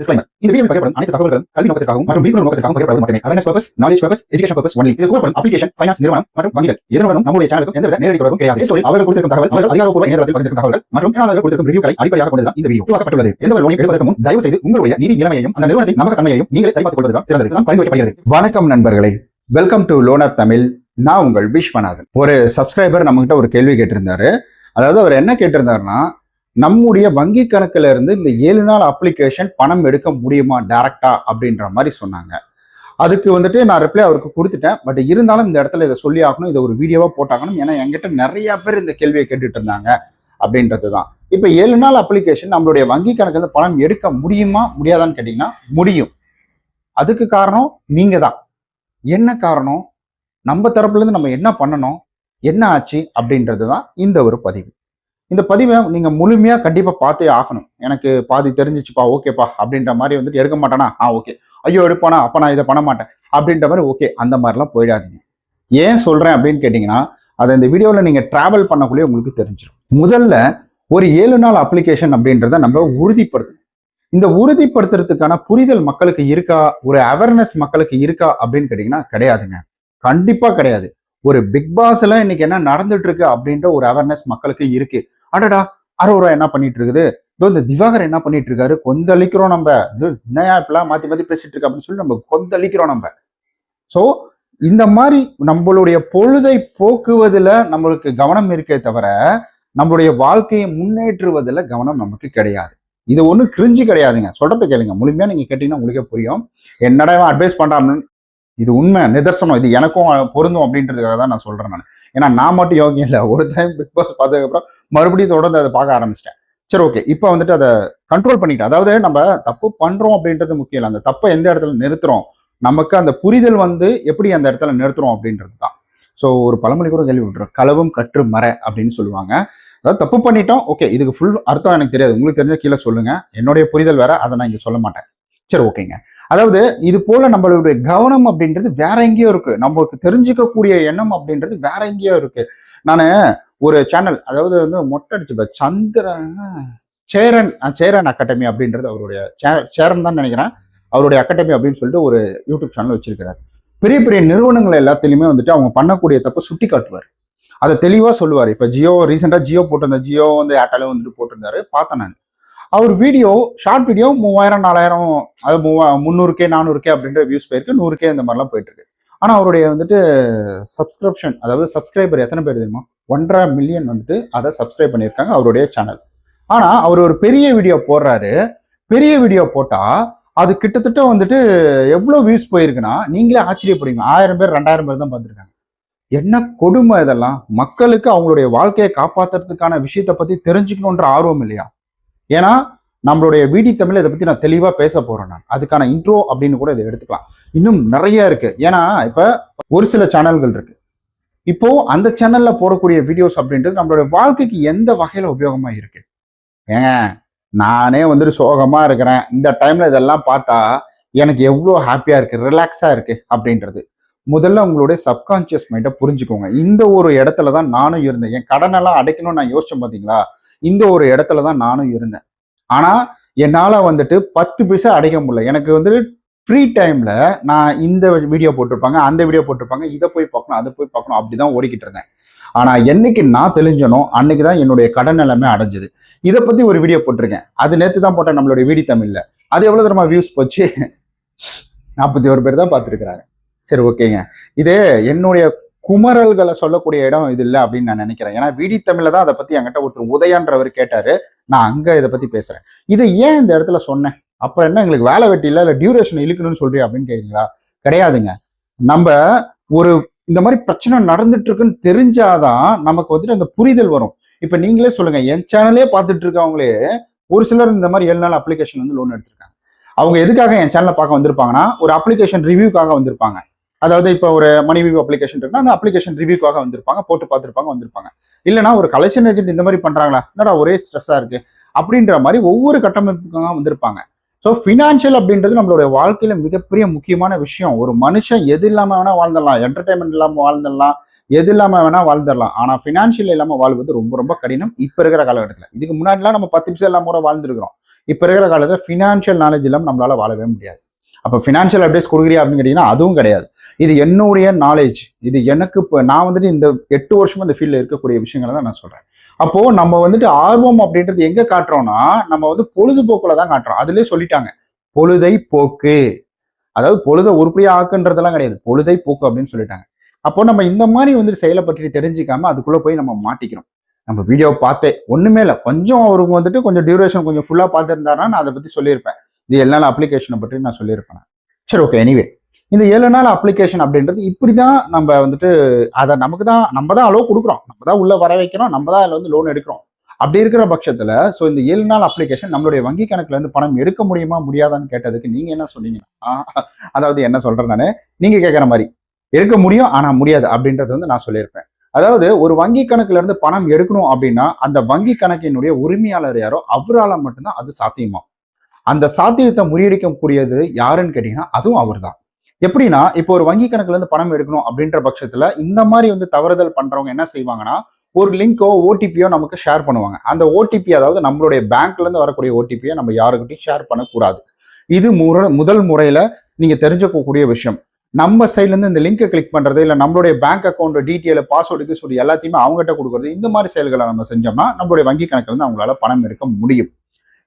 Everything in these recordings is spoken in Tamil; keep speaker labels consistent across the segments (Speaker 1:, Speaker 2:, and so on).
Speaker 1: Disclaimer. இந்த வீடியோவில் பகிரப்படும் அனைத்து தகவல்களும் கல்வி நோக்கத்திற்காகவும் மற்றும் விழிப்புணர்வு நோக்கத்திற்காகவும் மட்டுமே. Awareness purpose knowledge purpose education purpose only கூறப்படும் அப்ளிகேஷன் ஃபைனான்ஸ் நிறுவனம் மற்றும் வங்கிகள். நம்முடைய சேனலுக்கும் எந்தவித நேரடி தொடர்பும் கிடையாது. அவர்கள் கொடுத்திருக்கும் தகவல் அவர்கள் அதிகாரப்பூர்வ இணையதளத்தில் பகிர்ந்திருக்கும் மற்றும் கொடுத்திருக்கும் ரிவ்யூக்களை அடிப்படையாக இந்த வீடியோ உருவாக்கப்பட்டுள்ளது. எந்த ஒரு லோனை எடுப்பதற்கு முன் தயவு செய்து உங்களுடைய நிதி நிலைமையையும் அந்த நிறுவனத்தின் நம்பகத்தன்மையையும் நீங்களே சரிபார்த்துக் கொள்வதுதான் சிறந்தது. தான் பரிந்துரைக்கப்படுகிறது.
Speaker 2: வணக்கம் நண்பர்களே. Welcome to loan app Tamil நான் உங்கள் விஸ்வநாதன். ஒரு சப்ஸ்கிரைபர் நம்மகிட்ட ஒரு கேள்வி கேட்டிருந்தாரு. அதாவது அவர் என்ன கேட்டிருந்தாருன்னா நம்முடைய வங்கி கணக்குல இருந்து இந்த ஏழு நாள் அப்ளிகேஷன் பணம் எடுக்க முடியுமா டேரக்டா அப்படின்ற மாதிரி சொன்னாங்க. அதுக்கு வந்துட்டு நான் ரிப்ளை அவருக்கு கொடுத்துட்டேன். பட் இருந்தாலும் இந்த இடத்துல இதை சொல்லி ஆகணும். இதை ஒரு வீடியோவாக போட்டாகணும். ஏன்னா என்கிட்ட நிறைய பேர் இந்த கேள்வியை கேட்டுட்டு இருந்தாங்க அப்படின்றது தான். இப்போ ஏழு நாள் அப்ளிகேஷன் நம்மளுடைய வங்கி கணக்குல பணம் எடுக்க முடியுமா முடியாதான்னு கேட்டிங்கன்னா முடியும். அதுக்கு காரணம் நீங்கள் தான். என்ன காரணம்? நம்ம தரப்புலேருந்து நம்ம என்ன பண்ணணும்? என்ன ஆச்சு அப்படின்றது தான் இந்த ஒரு பதிவு. இந்த பதிவை நீங்க முழுமையா கண்டிப்பா பார்த்தே ஆகணும். எனக்கு பாதி தெரிஞ்சிச்சுப்பா ஓகேப்பா அப்படின்ற மாதிரி வந்துட்டு எடுக்க மாட்டானா? ஆ ஓகே. ஐயோ எடுப்பானா? அப்ப நான் இதை பண்ண மாட்டேன். அப்படின்ற மாதிரி ஓகே அந்த மாதிரிலாம் போயிடாதீங்க. ஏன் சொல்றேன் அப்படின்னு கேட்டிங்கன்னா அதை இந்த வீடியோவில் நீங்க டிராவல் பண்ணக்குள்ளே உங்களுக்கு தெரிஞ்சிடும் முதல்ல ஒரு ஏழு நாள் அப்ளிகேஷன் அப்படின்றத நம்ம உறுதிப்படுத்தணும். இந்த உறுதிப்படுத்துறதுக்கான புரிதல் மக்களுக்கு இருக்கா? ஒரு அவேர்னஸ் மக்களுக்கு இருக்கா? அப்படின்னு கேட்டிங்கன்னா கிடையாதுங்க. கண்டிப்பா கிடையாது. ஒரு பிக் பாஸ்ல இன்னைக்கு என்ன நடந்துட்டு இருக்கு அப்படின்ற ஒரு அவேர்னஸ் மக்களுக்கு இருக்கு. அடடா அரோரா என்ன பண்ணிட்டு இருக்குது இதோ இந்த திவாகர் என்ன பண்ணிட்டு இருக்காரு கொந்தளிக்கிறோம் நம்ம. இது என்னையா இப்பெல்லாம் மாத்தி மாத்தி பேசிட்டு இருக்கு அப்படின்னு சொல்லி நம்ம கொந்தளிக்கிறோம் நம்ம. சோ இந்த மாதிரி நம்மளுடைய பொழுதை போக்குவதுல நம்மளுக்கு கவனம் இருக்கே தவிர நம்மளுடைய வாழ்க்கையை முன்னேற்றுவதில் கவனம் நமக்கு கிடையாது. இது ஒன்றும் கிரிஞ்சு கிடையாதுங்க. சொல்றது கேளுங்க. முழுமையாக நீங்கள் கேட்டிங்கன்னா உங்களுக்கே புரியும். என்னடா அட்வைஸ் பண்றான்னு இது உண்மை நிதர்சனம் இது எனக்கும் பொருந்தும் அப்படின்றதுக்காக தான் நான் சொல்றேன் நான். ஏன்னா நான் மட்டும் யோகியம் இல்லை. ஒரு டைம் பிக் பாஸ் பார்த்ததுக்கப்புறம் மறுபடியும் தொடர்ந்து அதை பார்க்க ஆரம்பிச்சிட்டேன். சரி ஓகே இப்போ வந்துட்டு அதை கண்ட்ரோல் பண்ணிட்டேன். அதாவது நம்ம தப்பு பண்றோம் அப்படின்றது முக்கியம் இல்லை. அந்த தப்பை எந்த இடத்துல நிறுத்துறோம்? நமக்கு அந்த புரிதல் வந்து எப்படி அந்த இடத்துல நிறுத்துறோம் அப்படின்றது தான். ஸோ ஒரு பழமொழி கூட கேள்வி விட்றோம் களவும் கற்று மர அப்படின்னு சொல்லுவாங்க. அதாவது தப்பு பண்ணிட்டோம் ஓகே இதுக்கு ஃபுல் அர்த்தம் எனக்கு தெரியாது. உங்களுக்கு தெரிஞ்ச கீழே சொல்லுங்க. என்னுடைய புரிதல் வேற அதை நான் இங்கே சொல்ல மாட்டேன். சரி ஓகேங்க அதாவது இது போல நம்மளுடைய கவனம் அப்படின்றது வேற எங்கேயோ இருக்கு. நம்மளுக்கு தெரிஞ்சுக்கக்கூடிய எண்ணம் அப்படின்றது வேற எங்கேயோ இருக்கு. நான் ஒரு சேனல் அதாவது வந்து மொட்டை அடிச்சு சந்திரன் சேரன் சேரன் அகாடமி அப்படின்றது அவருடைய சே- சேரன் தான் நினைக்கிறேன். அவருடைய அகாடமி அப்படின்னு சொல்லிட்டு ஒரு யூடியூப் சேனல் வச்சிருக்கிறார். பெரிய பெரிய நிறுவனங்கள் எல்லாத்துலேயுமே வந்துட்டு அவங்க பண்ணக்கூடிய தப்பை சுட்டி காட்டுவார். அதை தெளிவாக சொல்லுவார். இப்போ ஜியோ ரீசெண்டாக ஜியோ போட்டிருந்த ஜியோ வந்து ஏர்டெலும் வந்துட்டு போட்டிருந்தாரு. பார்த்தேன் நான். அவர் வீடியோ ஷார்ட் வீடியோ மூவாயிரம் நாலாயிரம் அது மூவா முந்நூறு கே நானூறு கே அப்படின்ற வியூஸ் போயிருக்கு. நூறு கே இந்த மாதிரிலாம் போயிட்டு இருக்கு அவருடைய வந்துட்டு சப்ஸ்கிரிப்ஷன் அதாவது சப்ஸ்கிரைபர் எத்தனை பேர் தெரியுமா? ஒன்றரை மில்லியன் வந்துட்டு அதை சப்ஸ்கிரைப் பண்ணியிருக்காங்க அவருடைய சேனல் ஆனால் அவர் ஒரு பெரிய வீடியோ போடுறாரு. பெரிய வீடியோ போட்டால் அது கிட்டத்தட்ட வந்துட்டு எவ்வளோ வியூஸ் போயிருக்குன்னா நீங்களே ஆச்சரியப்படுவீங்க. ஆயிரம் பேர் ரெண்டாயிரம் பேர் தான் பார்த்துருக்காங்க. என்ன கொடுமை இதெல்லாம்? மக்களுக்கு அவங்களுடைய வாழ்க்கையை காப்பாத்துறதுக்கான விஷயத்தை பற்றி தெரிஞ்சுக்கணுன்ற ஆர்வம் இல்லையா? ஏன்னா நம்மளுடைய விடி தமிழ் இதை பற்றி நான் தெளிவாக பேச போகிறேன் நான். அதுக்கான இன்ட்ரோ அப்படின்னு கூட இதை எடுத்துக்கலாம். இன்னும் நிறைய இருக்குது ஏன்னா இப்போ ஒரு சில சேனல்கள் இருக்குது இப்போது அந்த சேனலில் போடக்கூடிய வீடியோஸ் அப்படின்றது நம்மளுடைய வாழ்க்கைக்கு எந்த வகையில் உபயோகமாக இருக்குது ஏங்க நானே வந்துட்டு சோகமாக இருக்கிறேன். இந்த டைமில் இதெல்லாம் பார்த்தா எனக்கு எவ்வளோ ஹாப்பியாக இருக்குது ரிலாக்ஸாக இருக்குது அப்படின்றது. முதல்ல உங்களுடைய சப்கான்சியஸ் மைண்டை புரிஞ்சுக்கோங்க. இந்த ஒரு இடத்துல தான் நானும் இருந்தேன். என் கடனெல்லாம் அடைக்கணும்னு நான் யோசிச்சேன் பார்த்தீங்களா இந்த ஒரு இடத்துல தான் நானும் இருந்தேன். ஆனால் என்னால் வந்துட்டு பத்து பைசா அடைக்க முடியல. எனக்கு வந்துட்டு ஃப்ரீ டைமில் நான் இந்த வீடியோ போட்டிருப்பாங்க அந்த வீடியோ போட்டிருப்பாங்க இதை போய் பார்க்கணும் அதை போய் பார்க்கணும் அப்படிதான் ஓடிக்கிட்டு இருந்தேன். ஆனால் என்னைக்கு நான் தெளிஞ்சனோ அன்னைக்கு தான் என்னுடைய கடன் எல்லாமே அடைஞ்சது. இதை பற்றி ஒரு வீடியோ போட்டிருக்கேன். அது நேற்று தான் போட்டேன் நம்மளுடைய வீடி தமிழ்ல. அது எவ்வளோ தரமா வியூஸ் போச்சு? நாற்பத்தி ஒரு பேர் தான் பார்த்துருக்குறாங்க. சரி ஓகேங்க இது என்னுடைய குமரல்களை சொல்லக்கூடிய இடம் இது இல்லை அப்படின்னு நான் நினைக்கிறேன். ஏன்னா வீடி தமிழ்ல தான் அதை பத்தி என்கிட்ட ஒருத்தர் உதயான்றவர் கேட்டாரு. நான் அங்க இதை பத்தி பேசுறேன். இது ஏன் இந்த இடத்துல சொன்னேன்? அப்ப என்ன எங்களுக்கு வேலை வெட்டி இல்லை இல்லை டியூரேஷன் இழுக்கணும்னு சொல்றியா அப்படின்னு கேட்குறீங்களா கிடையாதுங்க. நம்ம ஒரு இந்த மாதிரி பிரச்சனை நடந்துட்டு இருக்குன்னு தெரிஞ்சாதான் நமக்கு வந்துட்டு அந்த புரிதல் வரும். இப்ப நீங்களே சொல்லுங்க என் சேனலே பார்த்துட்டு இருக்கவங்களே ஒரு சிலர் இந்த மாதிரி ஏழு நாள் அப்ளிகேஷன் வந்து லோன் எடுத்திருக்காங்க. அவங்க எதுக்காக என் சேனலை பார்க்க வந்திருப்பாங்கன்னா ஒரு அப்ளிகேஷன் ரிவ்யூக்காக வந்திருப்பாங்க. அதாவது இப்போ ஒரு மணி வியூ அப்ளிகேஷன் இருக்குன்னா அந்த அப்ளிகேஷன் ரிவ்யூக்காக வந்திருப்பாங்க போட்டு பார்த்துருப்பாங்க வந்திருப்பாங்க. இல்லைனா ஒரு கலெக்ஷன் ஏஜென்ட் இந்த மாதிரி பண்ணுறாங்களா என்னடா ஒரே ஸ்ட்ரெஸ்ஸாக இருக்கு. அப்படின்ற மாதிரி ஒவ்வொரு கட்டமைப்புக்காக வந்திருப்பாங்க. ஸோ ஃபினான்ஷியல் அப்படின்றது நம்மளுடைய வாழ்க்கையில மிகப்பெரிய முக்கியமான விஷயம். ஒரு மனுஷன் எது இல்லாமல் வேணால் வாழ்ந்துடலாம். என்டர்டைன்மெண்ட் இல்லாமல் வாழ்ந்துடலாம். எது இல்லாமல் வேணால் வாழ்ந்துடலாம். ஆனால் ஃபினான்ஷியல் இல்லாமல் வாழ்வது ரொம்ப ரொம்ப கடினம் இப்போ இருக்கிற காலகட்டத்தில். இதுக்கு முன்னாடிலாம் நம்ம பத்து நிமிஷம் இல்லாமல் கூட வாழ்ந்துருக்கிறோம். இப்போ இருக்கிற காலத்தில் ஃபினான்ஷியல் நாலேஜ் இல்லாமல் நம்மளால் வாழவே முடியாது. அப்போ ஃபினான்ஷியல் அட்வைஸ் கொடுக்குறியா அப்படின்னு கேட்டிங்கன்னா அதுவும் கிடையாது. இது என்னுடைய நாலேஜ் இது எனக்கு இப்போ நான் வந்துட்டு இந்த எட்டு வருஷமா இந்த ஃபீல்டில் இருக்கக்கூடிய விஷயங்களை தான் நான் சொல்கிறேன் அப்போது நம்ம வந்துட்டு ஆர்வம் அப்படின்றது எங்கே காட்டுறோம்னா நம்ம வந்து பொழுதுபோக்கில் தான் காட்டுறோம். அதிலே சொல்லிட்டாங்க. பொழுதை போக்கு. அதாவது பொழுதை உருப்படியாக ஆக்குன்றதெல்லாம் கிடையாது. பொழுதை போக்கு அப்படின்னு சொல்லிட்டாங்க. அப்போ நம்ம இந்த மாதிரி வந்துட்டு செயலை பற்றி தெரிஞ்சிக்காம அதுக்குள்ளே போய் நம்ம மாட்டிக்கிறோம். நம்ம வீடியோ பார்த்தே. ஒன்றுமே இல்லை. கொஞ்சம் அவருக்கு வந்துட்டு கொஞ்சம் டியூரேஷன் கொஞ்சம் ஃபுல்லாக பார்த்துருந்தாருன்னா நான் அதை பற்றி சொல்லியிருப்பேன். இது எல்லா அப்ளிகேஷனை பற்றி நான் சொல்லியிருப்பேன். சரி ஓகே எனிவே இந்த ஏழு நாள் அப்ளிகேஷன் அப்படின்றது இப்படி தான் நம்ம வந்துட்டு அதை நமக்கு தான் நம்ம தான் அளவு கொடுக்குறோம். நம்ம தான் உள்ள வர வைக்கிறோம் நம்ம தான் அதில் வந்து லோன் எடுக்கிறோம். அப்படி இருக்கிற பட்சத்தில் ஸோ இந்த ஏழு நாள் அப்ளிகேஷன் நம்மளுடைய வங்கி கணக்குலேருந்து பணம் எடுக்க முடியுமா முடியாதான்னு கேட்டதுக்கு நீங்கள் என்ன சொன்னீங்கன்னா அதாவது என்ன சொல்கிறேன் நான்? நீங்கள் கேட்குற மாதிரி எடுக்க முடியும் ஆனால் முடியாது அப்படின்றது வந்து நான் சொல்லியிருப்பேன். அதாவது ஒரு வங்கி கணக்குல இருந்து பணம் எடுக்கணும் அப்படின்னா அந்த வங்கி கணக்கினுடைய உரிமையாளர் யாரோ அவரால் மட்டும்தான் அது சாத்தியமா அந்த சாத்தியத்தை முறியடிக்கக்கூடியது யாருன்னு கேட்டீங்கன்னா அதுவும் அவர் தான் எப்படின்னா இப்போ ஒரு வங்கி கணக்குல இருந்து பணம் எடுக்கணும் அப்படின்ற பட்சத்துல இந்த மாதிரி வந்து தவறுதல் பண்றவங்க என்ன செய்வாங்கன்னா ஒரு லிங்கோ ஓடிபியோ நமக்கு ஷேர் பண்ணுவாங்க. அந்த ஓடிபி அதாவது நம்மளுடைய பேங்க்ல இருந்து வரக்கூடிய ஓடிபியை நம்ம யாருக்கிட்டையும் ஷேர் பண்ணக்கூடாது. இது முற முதல் முறையில நீங்க தெரிஞ்சுக்கக்கூடிய விஷயம். நம்ம சைட்ல இருந்து இந்த லிங்கை கிளிக் பண்றது இல்ல நம்மளுடைய பேங்க் அக்கௌண்ட் டீட்டெயில் பாஸ்வேர்டு சொல்லி எல்லாத்தையுமே அவங்ககிட்ட கொடுக்குறது இந்த மாதிரி செயல்களை நம்ம செஞ்சோம்னா நம்மளுடைய வங்கி கணக்குல இருந்து அவங்களால பணம் எடுக்க முடியும்.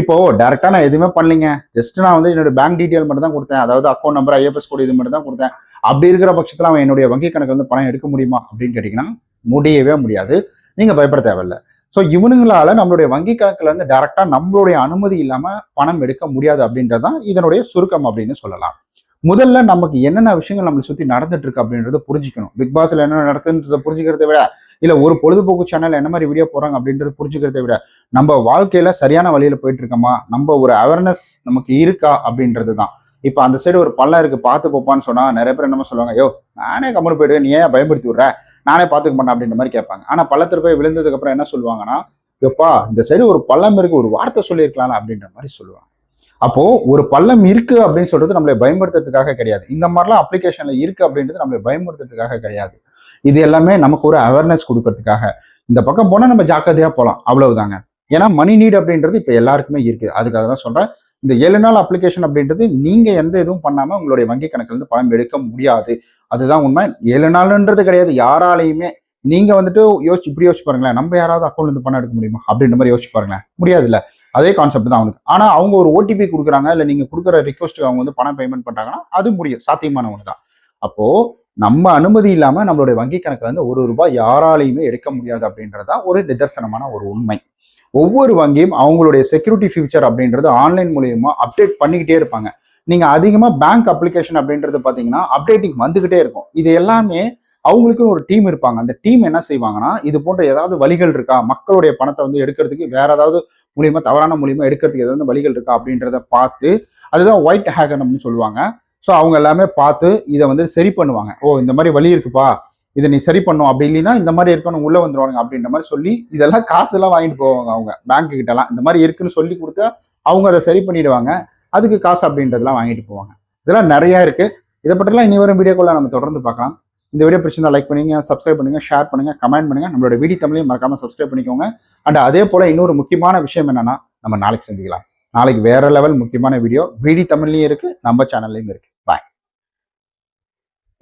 Speaker 2: இப்போ டேரெக்டாக நான் எதுவுமே பண்ணலைங்க. ஜஸ்ட் நான் வந்து என்னோட பேங்க் டீட்டெயில் மட்டும் தான் கொடுத்தேன். அதாவது அக்கௌண்ட் நம்பர் ஐஎஃப்எஸ் கோடு இது மட்டும் தான் கொடுத்தேன். அப்படி இருக்கிற பட்சத்தில் அவன் என்னுடைய வங்கி கணக்கு வந்து பணம் எடுக்க முடியுமா அப்படின்னு கேட்டிங்கன்னா முடியவே முடியாது. நீங்க பயப்பட தேவையில்ல. ஸோ இவனுங்களால நம்மளுடைய வங்கி கணக்குல இருந்து டேரெக்டாக நம்மளுடைய அனுமதி இல்லாம பணம் எடுக்க முடியாது அப்படின்றது தான் இதனுடைய சுருக்கம் அப்படின்னு சொல்லலாம். முதல்ல நமக்கு என்னென்ன விஷயங்கள் நம்மளை சுத்தி நடந்துட்டு இருக்கு அப்படின்றத புரிஞ்சுக்கணும். பிக் பாஸ்ல என்ன நடக்குன்றத புரிஞ்சுக்கிறத விட இல்லை ஒரு பொழுதுபோக்கு சேனல் என்ன மாதிரி வீடியோ போகிறாங்க அப்படின்றது புரிஞ்சுக்கிறத விட நம்ம வாழ்க்கையில் சரியான வழியில் போயிட்டு இருக்கோமா? நம்ம ஒரு அவேர்னஸ் நமக்கு இருக்கா அப்படின்றது தான் இப்போ அந்த சைடு ஒரு பள்ளம் இருக்குது பார்த்து போப்பான்னு சொன்னால் நிறைய பேர் என்ன சொல்லுவாங்க ஐயோ நானே கம்முனு போயிட்டு நீ ஏன் பயன்படுத்தி விட்ற? நானே பார்த்துக்க மாட்டேன் அப்படின்ற மாதிரி கேட்பாங்க. ஆனால் பள்ளத்தில் போய் விழுந்ததுக்கப்புறம் என்ன சொல்லுவாங்கன்னா எப்பா இந்த சைடு ஒரு பள்ளம் இருக்குது ஒரு வார்த்தை சொல்லியிருக்கலாம் அப்படின்ற மாதிரி சொல்லுவாங்க. அப்போ ஒரு பள்ளம் இருக்கு அப்படின்னு சொல்றது நம்மளை பயன்படுத்துறதுக்காக கிடையாது. இந்த மாதிரிலாம் அப்ளிகேஷன்ல இருக்கு அப்படின்றது நம்மளை பயன்படுத்துறதுக்காக கிடையாது. இது எல்லாமே நமக்கு ஒரு அவேர்னஸ் கொடுக்கறதுக்காக. இந்த பக்கம் போனால் நம்ம ஜாக்கிரதையாக போகலாம் அவ்வளவுதாங்க. ஏன்னா மணி நீட் அப்படின்றது இப்போ எல்லாருக்குமே இருக்குது அதுக்காக தான் சொல்கிறேன் இந்த ஏழு நாள் அப்ளிகேஷன் அப்படின்றது நீங்கள் எந்த இதுவும் பண்ணாமல் உங்களுடைய வங்கி கணக்குலேருந்து பணம் எடுக்க முடியாது. அதுதான் உண்மை. ஏழு நாள்ன்றது கிடையாது. யாராலையுமே நீங்கள் வந்துட்டு யோசிச்சு இப்படி யோசிச்சு பாருங்களேன். நம்ம யாராவது அக்கௌண்ட்லேருந்து பணம் எடுக்க முடியுமா? அப்படின்ற மாதிரி யோசிச்சு பாருங்களேன். முடியாது அதே கான்செப்ட் தான் அவனுக்கு. ஆனால் அவங்க ஒரு ஓடிபி கொடுக்குறாங்க. இல்லை நீங்கள் கொடுக்குற ரிக்வஸ்ட் அவங்க வந்து பணம் பேமெண்ட் பண்ணுறாங்கன்னா அது முடியும். சாத்தியமான ஒன்று தான் அப்போது நம்ம அனுமதி இல்லாமல் நம்மளுடைய வங்கி கணக்கில் இருந்து ஒரு ரூபாய் யாராலையுமே எடுக்க முடியாது அப்படின்றதா ஒரு நிதர்சனமான ஒரு உண்மை. ஒவ்வொரு வங்கியும் அவங்களுடைய செக்யூரிட்டி ஃபியூச்சர் அப்படின்றது ஆன்லைன் மூலியமா அப்டேட் பண்ணிக்கிட்டே இருப்பாங்க. நீங்க அதிகமா பேங்க் அப்ளிகேஷன் அப்படின்றது பாத்தீங்கன்னா அப்டேட்டிங் வந்துகிட்டே இருக்கும். இது எல்லாமே அவங்களுக்குன்னு ஒரு டீம் இருப்பாங்க. அந்த டீம் என்ன செய்வாங்கன்னா இது போன்ற ஏதாவது வழிகள் இருக்கா? மக்களுடைய பணத்தை வந்து எடுக்கிறதுக்கு வேற ஏதாவது மூலியமா தவறான மூலியமா எடுக்கிறதுக்கு ஏதாவது வழிகள் இருக்கா அப்படின்றத பார்த்து அதுதான் ஒயிட் ஹேக்கர் அப்படின்னு சொல்லுவாங்க. ஸோ அவங்க எல்லாமே பார்த்து இதை வந்து சரி பண்ணுவாங்க. ஓ இந்த மாதிரி வழி இருக்குப்பா. இதை நீ சரி பண்ணும். அப்படி இல்லைன்னா இந்த மாதிரி இருக்கணும் உள்ளே வந்துடுவாங்க அப்படின்ற மாதிரி சொல்லி இதெல்லாம் காசு எல்லாம் வாங்கிட்டு போவாங்க அவங்க. பேங்க்கு கிட்டலாம். இந்த மாதிரி இருக்குன்னு சொல்லி கொடுத்தா அவங்க அதை சரி பண்ணிடுவாங்க. அதுக்கு காசு அப்படின்றதெல்லாம் வாங்கிட்டு போவாங்க. இதெல்லாம் நிறையா இருக்குது இதை பற்றிலாம் இனி வரும் வீடியோக்குள்ள நம்ம தொடர்ந்து பார்க்கலாம். இந்த வீடியோ பிடிச்சிருந்தா லைக் பண்ணுங்க சப்ஸ்கிரைப் பண்ணுங்க ஷேர் பண்ணுங்க கமெண்ட் பண்ணுங்க. நம்மளோட வீடியோ தமிழையும் மறக்காம சப்ஸ்கிரைப் பண்ணிக்கோங்க. அண்ட் அதே போல இன்னொரு முக்கியமான விஷயம் என்னன்னா நம்ம நாளைக்கு சந்திக்கலாம். நாளைக்கு வேற லெவல் முக்கியமான வீடியோ வீடி தமிழ்லையும் இருக்கு. நம்ம சேனல்லையும் இருக்கு.